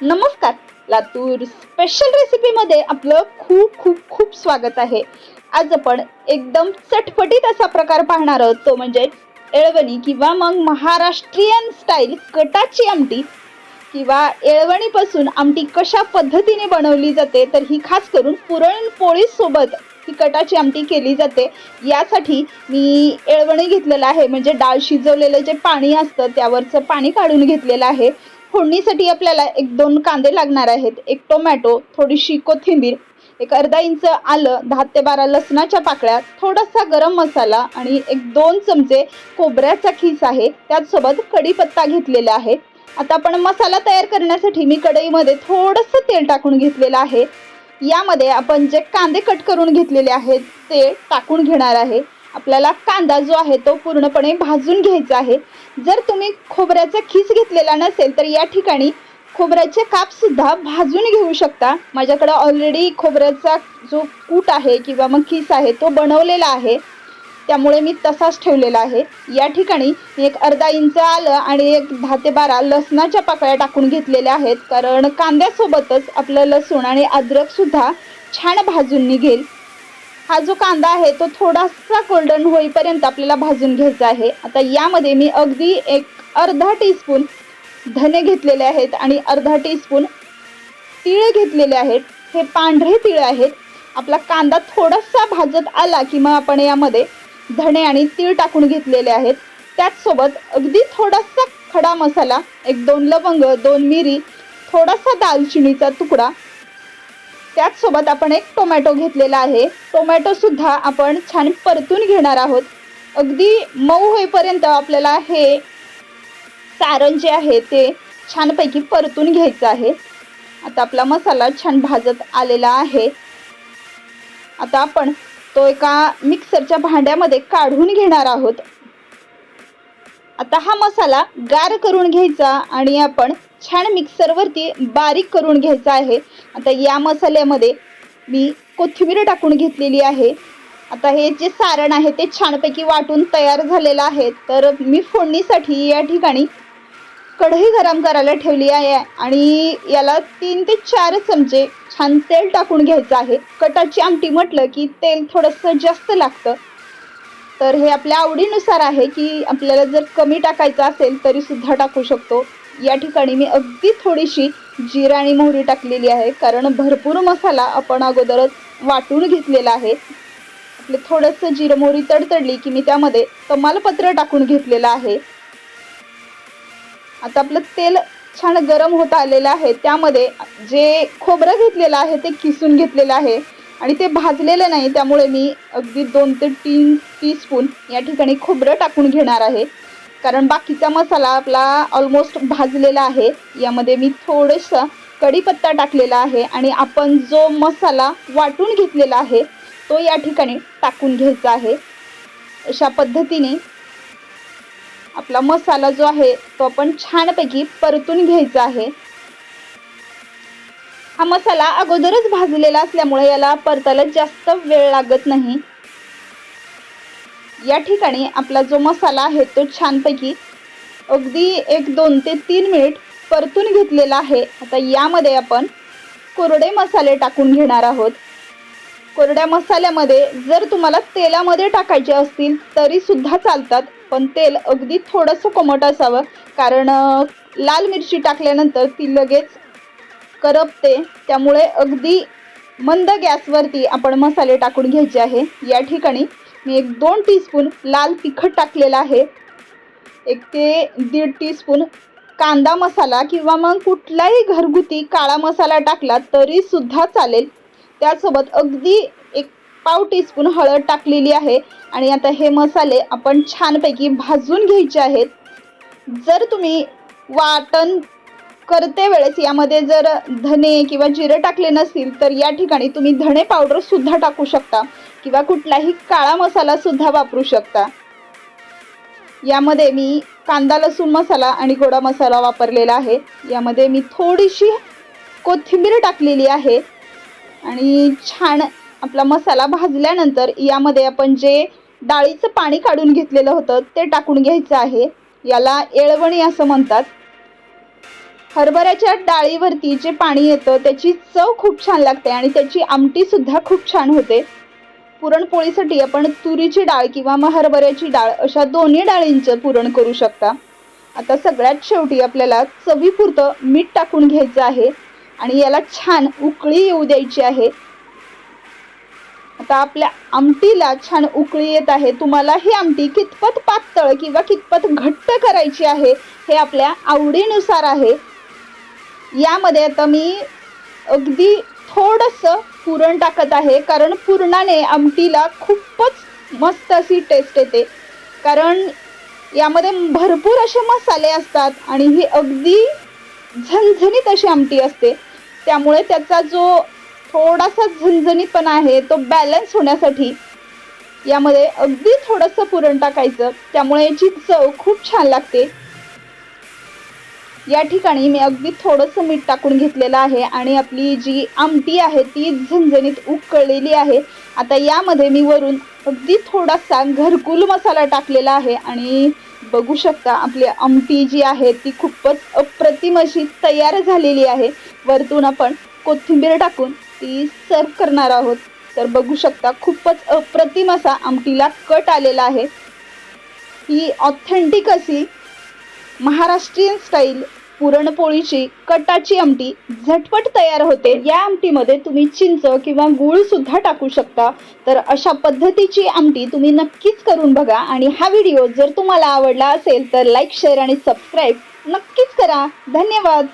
नमस्कार. लातूर स्पेशल रेसिपीमध्ये आपलं खूप खूप खूप स्वागत आहे. आज आपण एकदम चटपटीत असा प्रकार पाहणार आहोत. तो म्हणजे एळवणी किंवा मग महाराष्ट्रीयन स्टाईल कटाची आमटी किंवा एळवणीपासून आमटी कशा पद्धतीने बनवली जाते तर ही खास करून पुरणपोळीसोबत ही कटाची आमटी केली जाते. यासाठी मी एळवणी घेतलेलं आहे. म्हणजे डाळ शिजवलेलं जे पाणी असतं त्यावरचं पाणी काढून घेतलेलं आहे. फोडणीसाठी आपल्याला एक दोन कांदे लागणार आहेत एक टोमॅटो थोडीशी कोथिंबीर एक अर्धा इंच आलं दहा ते बारा लसणाच्या पाकळ्या थोडासा गरम मसाला आणि एक दोन चमचे खोबऱ्याचा खीस आहे त्याचसोबत कढीपत्ता घेतलेला आहे. आता आपण मसाला तयार करण्यासाठी मी कढईमध्ये थोडंसं तेल टाकून घेतलेलं आहे. यामध्ये आपण जे कांदे कट करून घेतलेले आहेत ते टाकून घेणार आहे. आपल्याला कांदा जो आहे तो पूर्णपणे भाजून घ्यायचा आहे. जर तुम्ही खोबऱ्याचा खीस घेतलेला नसेल तर या ठिकाणी खोबऱ्याचे कापसुद्धा भाजून घेऊ शकता. माझ्याकडं ऑलरेडी खोबऱ्याचा जो कूट आहे किंवा मग खीस आहे तो बनवलेला आहे. त्यामुळे मी तसाच ठेवलेला आहे. या ठिकाणी एक अर्धा इंच आलं आणि एक दहा ते बारा लसणाच्या पाकळ्या टाकून घेतलेल्या आहेत. कारण कांद्यासोबतच आपलं लसूण आणि अद्रकसुद्धा छान भाजून निघेल. हा जो कांदा आहे तो थोडासा गोल्डन होईपर्यंत आपल्याला भाजून घ्यायचा आहे. आता यामध्ये मी अगदी एक अर्धा टीस्पून धने घेतलेले आहेत आणि अर्धा टीस्पून तीळ घेतलेले आहेत. हे पांढरे तीळ आहेत. आपला कांदा थोडासा भाजत आला की मग आपण यामध्ये धणे आणि तीळ टाकून घेतलेले आहेत. त्याचसोबत अगदी थोडासा खडा मसाला एक दोन लवंग दोन मिरी थोडासा दालचिनीचा तुकडा त्याचसोबत आपण एक टोमॅटो घेतलेला आहे. टोमॅटो सुद्धा आपण छान परतून घेणार आहोत. अगदी मऊ होईपर्यंत आपल्याला हे सारण जे आहे ते छानपैकी परतून घ्यायचं आहे. आता आपला मसाला छान भाजत आलेला आहे. आता आपण तो एका मिक्सरच्या भांड्यामध्ये काढून घेणार आहोत. आता हा मसाला गार करून घ्यायचा आणि आपण छान मिक्सरवरती बारीक करून घ्यायचा आहे. आता या मसाल्यामध्ये मी कोथिंबीर टाकून घेतलेली आहे. आता हे जे सारण आहे ते छानपैकी वाटून तयार झालेलं आहे. तर मी फोडणीसाठी या ठिकाणी कढई गरम करायला ठेवली आहे आणि याला तीन ते चार चमचे छान तेल टाकून घ्यायचं आहे. कटाची आमटी म्हटलं की तेल थोडंसं जास्त लागतं. तर हे आपल्या आवडीनुसार आहे की आपल्याला जर कमी टाकायचं असेल तरीसुद्धा टाकू शकतो. या ठिकाणी मी अगदी थोडीशी जिरा आणि मोहरी टाकलेली आहे कारण भरपूर मसाला आपण अगोदरच वाटून घेतलेला आहे. आपले थोडंसं जिरं मोहरी तडतडली की मी त्यामध्ये तमालपत्र टाकून घेतलेलं आहे. आता आपलं तेल छान गरम होत आलेलं आहे त्यामध्ये जे खोबरं घेतलेलं आहे ते किसून घेतलेलं आहे. आणि ते भाजलेलं नाही त्यामुळे मी अगदी दोन ते तीन टीस्पून या ठिकाणी खोबरं टाकून घेणार आहे. कारण बाकीचा मसाला आपला ऑलमोस्ट भाजलेला आहे. यामध्ये मी थोडंसं कढीपत्ता टाकलेला आहे आणि आपण जो मसाला वाटून घेतलेला आहे तो या ठिकाणी टाकून घ्यायचा आहे. अशा पद्धतीने आपला मसाला जो आहे तो आपण छानपैकी परतून घ्यायचा आहे. हा मसाला अगोदरच भाजलेला असल्यामुळे याला परतायला जास्त वेळ लागत नाही. या ठिकाणी आपला जो मसाला आहे तो छानपैकी अगदी एक दोन ते तीन मिनिट परतून घेतलेला आहे. आता यामध्ये आपण कोरडे मसाले टाकून घेणार आहोत. कोरड्या मसाल्यामध्ये जर तुम्हाला तेलामध्ये टाकायचे असतील तरीसुद्धा चालतात पण तेल अगदी थोडंसं कोमट असावं. कारण लाल मिरची टाकल्यानंतर ती लगेच करपते. त्यामुळे अगदी मंद गॅसवरती आपण मसाले टाकून घ्यायचे आहे. या ठिकाणी मी एक दोन टीस्पून लाल तिखट टाकलेला आहे. एक ते दीड टीस्पून कांदा मसाला किंवा मग कुठलाही घरगुती काळा मसाला टाकला तरी सुद्धा चालेल. त्यासोबत अगदी एक पाव टीस्पून हळद टाकलेली आहे आणि आता हे मसाले आपण छानपैकी भाजून घ्यायचे आहेत. जर तुम्ही वाटण करते वेळेस यामध्ये जर धने किंवा जिरं टाकले नसतील तर या ठिकाणी तुम्ही धणे पावडरसुद्धा टाकू शकता. किंवा कुठलाही काळा मसाला सुद्धा वापरू शकता. यामध्ये मी कांदा लसूण मसाला आणि गोडा मसाला वापरलेला आहे. यामध्ये मी थोडीशी कोथिंबीर टाकलेली आहे आणि छान आपला मसाला भाजल्यानंतर यामध्ये आपण जे डाळीचं पाणी काढून घेतलेलं होतं ते टाकून घ्यायचं आहे. याला येळवणी असं म्हणतात. हरभऱ्याच्या डाळीवरती जे पाणी येतं त्याची चव खूप छान लागते आणि त्याची आमटीसुद्धा खूप छान होते. पुरणपोळीसाठी आपण तुरीची डाळ किंवा मग हरभऱ्याची डाळ अशा दोन्ही डाळींचं पुरण करू शकता. आता सगळ्यात शेवटी आपल्याला चवीपुरतं मीठ टाकून घ्यायचं आहे आणि याला छान उकळी येऊ द्यायची आहे. आता आपल्या आमटीला छान उकळी येत आहे. तुम्हाला ही आमटी कितपत पातळ किंवा कितपत घट्ट करायची आहे हे आपल्या आवडीनुसार आहे. यामध्ये आता मी अगदी थोडंसं पुरण टाकत आहे कारण पुरणाने आमटीला खूपच मस्त अशी टेस्ट येते. कारण यामध्ये भरपूर असे मसाले असतात आणि ही अगदी झणझणीत अशी आमटी असते. त्यामुळे त्याचा जो थोडासा झणझणीतपणा आहे तो बॅलन्स होण्यासाठी यामध्ये अगदी थोडंसं पुरण टाकायचं. त्यामुळे याची चव खूप छान लागते. या ठिकाणी मी अगदी थोडंसं मीठ टाकून घेतलेलं आहे आणि आपली जी आमटी आहे ती झणझणीत उकळलेली आहे. आता यामध्ये मी वरून अगदी थोडासा घरकुल मसाला टाकलेला आहे आणि बघू शकता आपली आमटी जी आहे ती खूपच अप्रतिम अशी तयार झालेली आहे. वरतून आपण कोथिंबीर टाकून ती सर्व करणार आहोत. तर बघू शकता खूपच अप्रतिम असा आमटीला कट आलेला आहे. ही ऑथेंटिक अशी महाराष्ट्रीयन स्टाईल पुरणपोळीची कटाची आमटी झटपट तयार होते. या आमटीमध्ये तुम्ही चिंच किंवा गूळ सुद्धा टाकू शकता. तर अशा पद्धतीची आमटी तुम्ही नक्कीच करून बघा आणि हा व्हिडिओ जर तुम्हाला आवडला असेल तर लाईक शेअर आणि सबस्क्राईब नक्कीच करा. धन्यवाद.